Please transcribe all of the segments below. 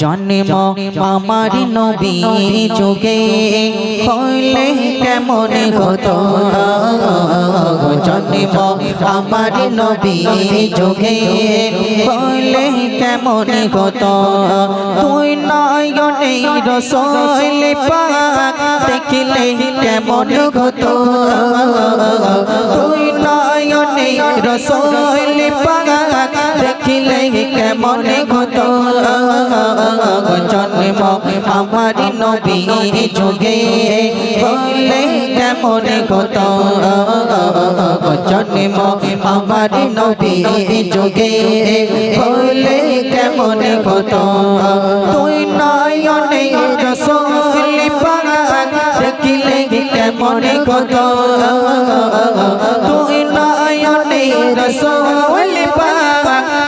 জন্ম আমার নবী যুগে। হইলে কেমন হতো? জন্ম আমার নবী যুগে। হইলে কেমন হতো? তুই নয়নে রসইল পাক, দেখিলে কেমন হতো? তুই নয়নে রসইল পাক, দেখিলে কেমন হতো জন্ম আমার নবী যুগে। হলে কেমন হতো জন্ম আমার নবী যুগে। হলে কেমন হতো তুই নয়নে রসল পাক দেখিলে কেমন হতো তুই নয়নে রসল পাক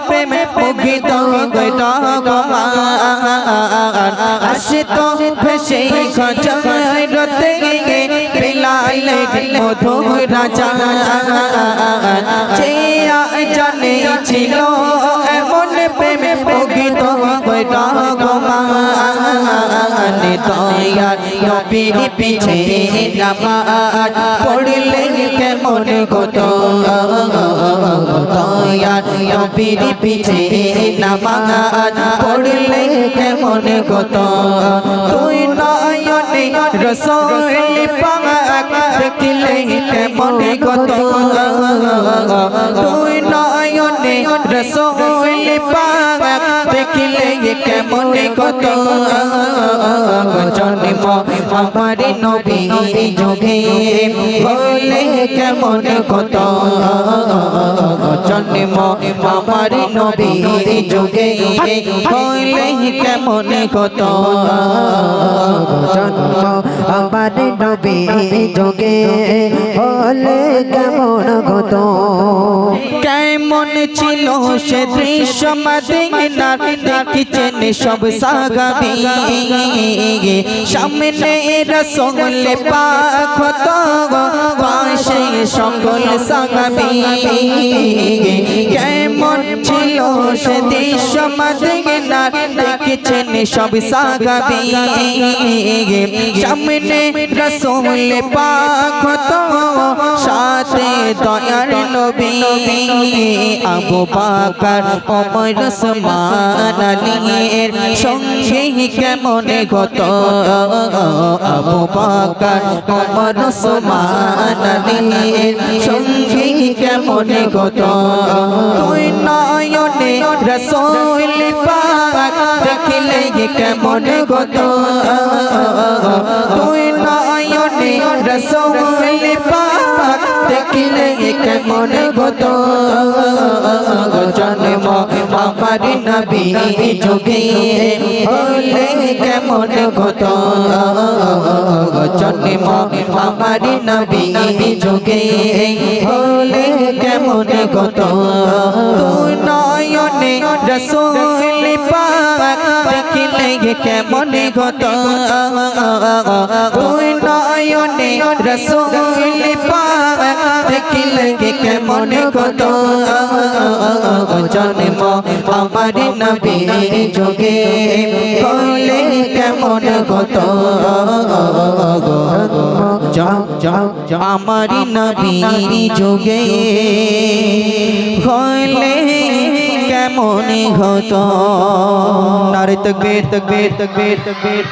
প্রেম মুগিত আসে তো ভেসে খজরতে বেলালের মধুর রাজা যে জানে ছিল গোমানে দয়া নবীর পিছে নামাজ পড়লে কেমন হতো দয়া নবীর পিছে নামাজ পড়লে কেমন হতো তুই নয়নে রসল পাক, দেখিলে কেমন হতো তুই নয়নে রসল পাক কেমন কত জন্ম? আমার নবী যোগে বলে কেমন কত জন্ম? আমার নবী যোগে বলে কেমন কত জন্ম? আমার নবী যোগে হলে ছিল সে দৃশ্য মদিনার দেখছেন সব সাগাবি সামনে রসগোল হতো পাশে সকল সাগাবি কেমন ছিল সে দৃশ্য মদিনার দেখছেন সব সাগাবি সামনে রসগোল হতো সাথে দয়ার নবী, আবু বাকার, ওমর, ওসমান আলীর সঙ্গে কেমন গত? আবু বাকার, ওমর, ওসমান সঙ্গে কেমন গত? নয়নে রসুল পাক দেখিলে কেমন গত? কেমন গত জন্ম আমার নবী যুগে। হলে কেমন গত জন্ম আমার নবী যুগে। হলে কেমন তুই নয়নে রসুল দেখিলে কেমন তুই নয়নে রসুল পাক দেখিলে কেমন কত জন্ম আমার নবী যোগে হলে কেমন কত আমার নবী যোগে হলে কেমন হতো নারে তকবীর তকবীর তকবীর তকবীর।